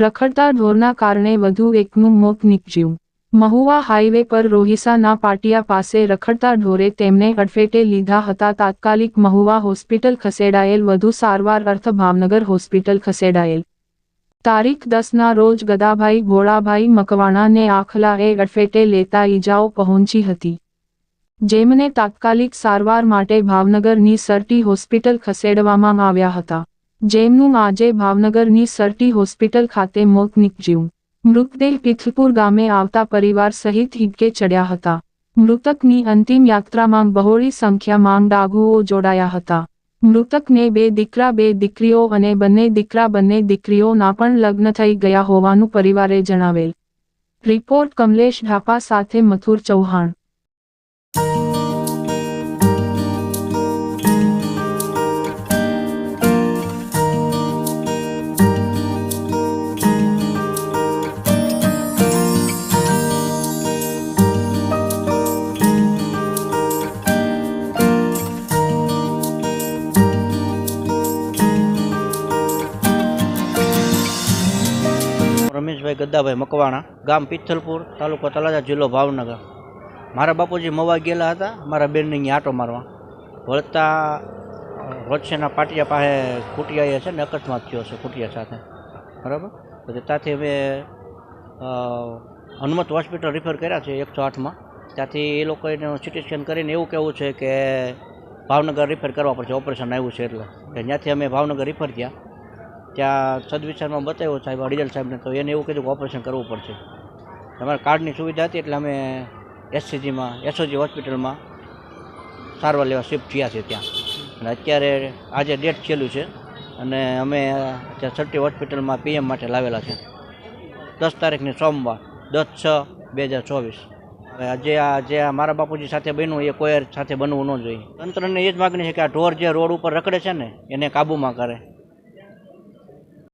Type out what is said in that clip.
રખડતા ઢોરના કારણે વધુ એકનું મોત નીપજ્યું. મહુવા હાઈવે પર રોહિસાના પાટિયા પાસે રખડતા ઢોરે તેમને અડફેટે લીધા હતા. તાત્કાલિક મહુવા હોસ્પિટલ ખસેડાયેલ, વધુ સારવાર અર્થ ભાવનગર હોસ્પિટલ ખસેડાયેલ. તારીખ દસના રોજ ગદાભાઈ ભોળાભાઈ મકવાણાને આખલાએ અડફેટે લેતા ઈજાઓ પહોંચી હતી. જેમને તાત્કાલિક સારવાર માટે ભાવનગરની સરટી હોસ્પિટલ ખસેડવામાં આવ્યા હતા. જેમનું આજે ભાવનગરની સરટી હોસ્પિટલ ખાતે મોત નીપજ્યું. મૃતદેહ પિથલપુર ગામે આવતા પરિવાર સહિત હિબકે ચડ્યા હતા. મૃતકની અંતિમ યાત્રામાં બહોળી સંખ્યામાં ડાઘુઓ જોડાયા હતા. મૃતકને બે દીકરા, બે દીકરીઓ અને બંને દીકરા, બંને દીકરીઓના પણ લગ્ન થઈ ગયા હોવાનું પરિવારે જણાવેલ. રિપોર્ટ કમલેશ ઢાપા સાથે મથુર ચૌહાણ. રમેશભાઈ ગદ્દાભાઈ મકવાણા, ગામ પિથલપુર, તાલુકો તળાજા, જિલ્લો ભાવનગર. મારા બાપુજી મવા ગયેલા હતા, મારા બેનને અહીંયા આટો મારવા. વળતા રોજસેના પાટિયા પાસે કુટિયાએ છે ને અકસ્માત થયો છે કુટિયા સાથે. બરાબર? પછી ત્યાંથી અમે હનુમત હોસ્પિટલ રિફર કર્યા છે એકસો આઠમાં. ત્યાંથી એ લોકોએ સિટી સ્કેન કરીને એવું કહેવું છે કે ભાવનગર રિફર કરવા પડશે ઓપરેશન આવ્યું છે એટલે. ત્યાંથી અમે ભાવનગર રિફર થયા. ત્યાં સદવિચારમાં બતાવ્યો સાહેબ અડીજલ સાહેબને, તો એને એવું કીધું કે ઓપરેશન કરવું પડશે. તમારા કાર્ડની સુવિધા હતી એટલે અમે એસસીજીમાં એસઓજી હોસ્પિટલમાં સારવાર લેવા શિફ્ટ થયા છે ત્યાં. અને અત્યારે આજે ડેટ છેલ્લું છે અને અમે ત્યાં સર્ટી હોસ્પિટલમાં પીએમ માટે લાવેલા છે. દસ તારીખની સોમવાર, દસ છ બે હજાર ચોવીસ. જે આ જે મારા બાપુજી સાથે બન્યું એ કોઈ સાથે બનવું ન જોઈએ. તંત્રને એ જ માગણી છે કે આ ઢોર જે રોડ ઉપર રખડે છે ને, એને કાબૂમાં કરે.